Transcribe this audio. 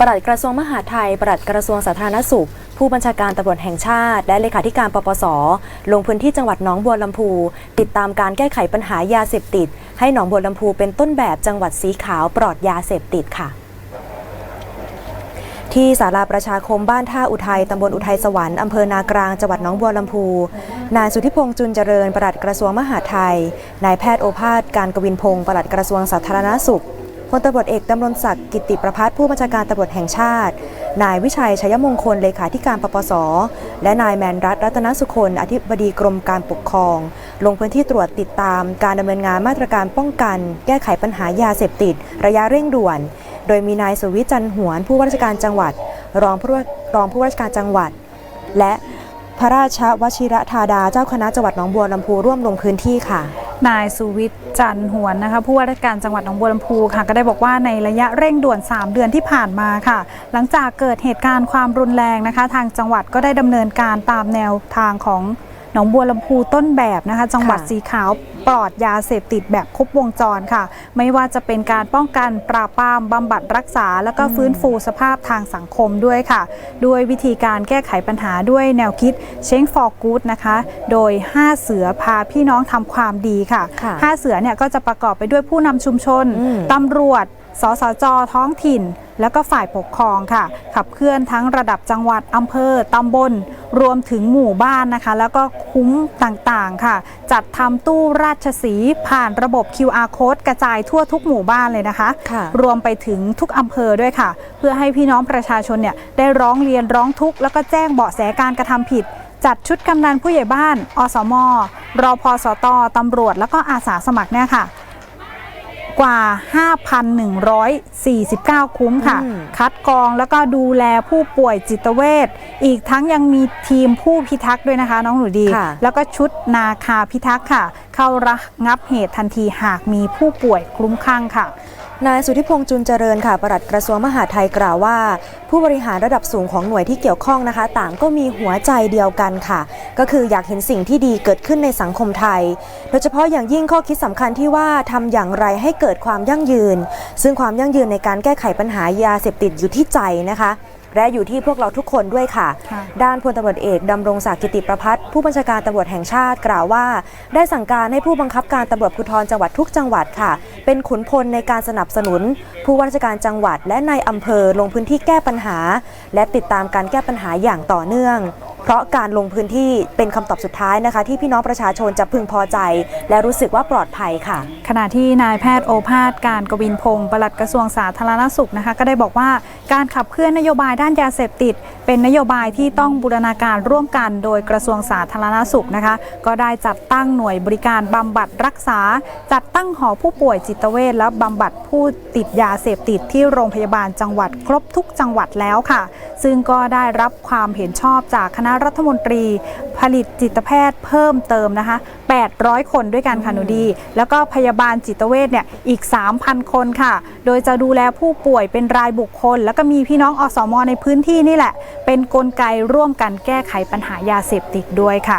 ปลัดกระทรวงมหาดไทย ปลัดกระทรวงสาธารณสุข ผู้บัญชาการตำรวจแห่งชาติ และเลขาธิการปปส ลงพื้นที่จังหวัดหนองบัวลำพู ติดตามการแก้ไขปัญหายาเสพติด ให้หนองบัวลำพูเป็นต้นแบบจังหวัดสีขาวปลอดยาเสพติดค่ะที่ศาลาประชาคมบ้านท่าอุทัย ตำบลอุทัยสวรรค์อำเภอนากลาง จังหวัดหนองบัวลำพู นายสุทธิพงษ์จุนเจริญ ปลัดกระทรวงมหาดไทย นายแพทย์โอภาส การกวินพงศ์ ปลัดกระทรวงสาธารณสุข พลตำรวจเอกดำรงศักดิ์กิติประพัฒน์ผู้บัญชาการตำรวจแห่งชาติ นายวิชัยชัยมงคลเลขาธิการปปส และนายแมนรัตน์รัตนสุคนอธิบดีกรมการปกครอง ลงพื้นที่ตรวจติดตามการดำเนินงานมาตรการป้องกัน แก้ไขปัญหายาเสพติด ระยะเร่งด่วน โดยมีนายสุวิจันทร์หวนผู้ว่าราชการจังหวัด รองผู้รองผู้ว่าราชการจังหวัด และพระราชวชิรธาดาเจ้าคณะจังหวัดหนองบัวลำพูร่วมลงพื้นที่ค่ะ นายสุวิทย์จันหวนนะคะผู้ว่าราชการจังหวัดหนองบัวลำพูค่ะก็ได้บอกว่าในระยะเร่งด่วน 3 เดือนที่ผ่านมาค่ะ หลังจากเกิดเหตุการณ์ความรุนแรงนะคะ ทางจังหวัดก็ได้ดำเนินการตามแนวทางของ องบัวลำพูต้นแบบนะคะ จังหวัดค่ะสีขาวปลอดยาเสพติดแบบครบวงจรค่ะ ไม่ว่าจะเป็นการป้องกันปราบปรามบำบัดรักษา แล้วก็ฟื้นฟูสภาพทางสังคมด้วยค่ะ ด้วยวิธีการแก้ไขปัญหาด้วยแนวคิดเช้งฟอร์กูดนะคะ โดย 5 เสือพาพี่น้องทำความดีค่ะค่ะห้าเสือเนี่ยก็จะประกอบไปด้วยผู้นำชุมชนอืมตำรวจ สสจท้องถิ่น แล้วก็ฝ่ายปกครองค่ะ ขับเคลื่อนทั้งระดับจังหวัดอำเภอตำบล รวมถึงหมู่บ้านนะคะ แล้วก็คุ้มต่างๆค่ะ จัดทำตู้ราชสีห์ผ่านระบบ QR code กระจายทั่วทุกหมู่บ้านเลยนะคะค่ะรวมไปถึงทุกอำเภอด้วยค่ะ เพื่อให้พี่น้องประชาชนเนี่ยได้ร้องเรียนร้องทุกข์แล้วก็แจ้งเบาะแสการกระทำผิดจัดชุดกำนันผู้ใหญ่บ้าน อสม รอพสตตำรวจ แล้วก็อาสาสมัครเนี่ยค่ะ กว่า 5,149 คุ้มค่ะอืมคัดกรองแล้วก็ดูแลผู้ป่วยจิตเวชอีกทั้งยังมีทีมผู้พิทักษ์ด้วยนะคะ น้องหนูดีค่ะแล้วก็ชุดนาคาพิทักษ์ค่ะ เข้าระงับเหตุทันทีหากมีผู้ป่วยคลุ้มคลั่งค่ะ นายสุทธิพงษ์จุนเจริญค่ะปลัดกระทรวงมหาดไทยกล่าวว่า ผู้บริหารระดับสูงของหน่วยที่เกี่ยวข้องนะคะ ต่างก็มีหัวใจเดียวกันค่ะ ก็คืออยากเห็นสิ่งที่ดีเกิดขึ้นในสังคมไทย โดยเฉพาะอย่างยิ่งข้อคิดสำคัญที่ว่าทำอย่างไรให้เกิดความยั่งยืน ซึ่งความยั่งยืนในการแก้ไขปัญหายาเสพติดอยู่ที่ใจนะคะและอยู่ที่พวกเราทุกคนด้วยค่ะค่ะ ด้านพลตำรวจเอกดำรงศักดิ์กิติประพัฒน์ผู้บัญชาการตำรวจแห่งชาติกล่าวว่า ได้สั่งการให้ผู้บังคับการตำรวจภูธรจังหวัดทุกจังหวัดค่ะ เป็นขุนพลในการสนับสนุน ผู้ว่าราชการจังหวัดและในายอำเภอลงพื้นที่แก้ปัญหา และติดตามการแก้ปัญหาอย่างต่อเนื่อง เพราะการลงพื้นที่เป็นคำตอบสุดท้ายนะคะ ที่พี่น้องประชาชนจะพึงพอใจ และรู้สึกว่าปลอดภัยค่ะ ขณะที่นายแพทย์โอภาสการกวินพงศ์ปลัดกระทรวงสาธารณสุขนะคะก็ได้บอกว่าการขับเคลื่อนนโยบายด้านยาเสพติด เป็นนโยบายที่ต้องบูรณาการร่วมกันโดยกระทรวงสาธารณสุขนะคะก็ได้จัดตั้งหน่วยบริการบำบัดรักษา จัดตั้งหอผู้ป่วยจิตเวชและบำบัดผู้ติดยาเสพติดที่โรงพยาบาลจังหวัดครบทุกจังหวัดแล้วค่ะ ซึ่งก็ได้รับความเห็นชอบจากคณะรัฐมนตรี ผลิตจิตแพทย์เพิ่มเติมนะคะ 800 คนด้วยกันค่ะหนูดี แล้วก็พยาบาลจิตเวชเนี่ยอีก 3,000 คนค่ะ โดยจะดูแลผู้ป่วยเป็นรายบุคคล แล้วก็มีพี่น้องอสมในพื้นที่นี่แหละ เป็นนกลไกร่วมกันแก้ไขปัญหายาเสพติดด้วยค่ะ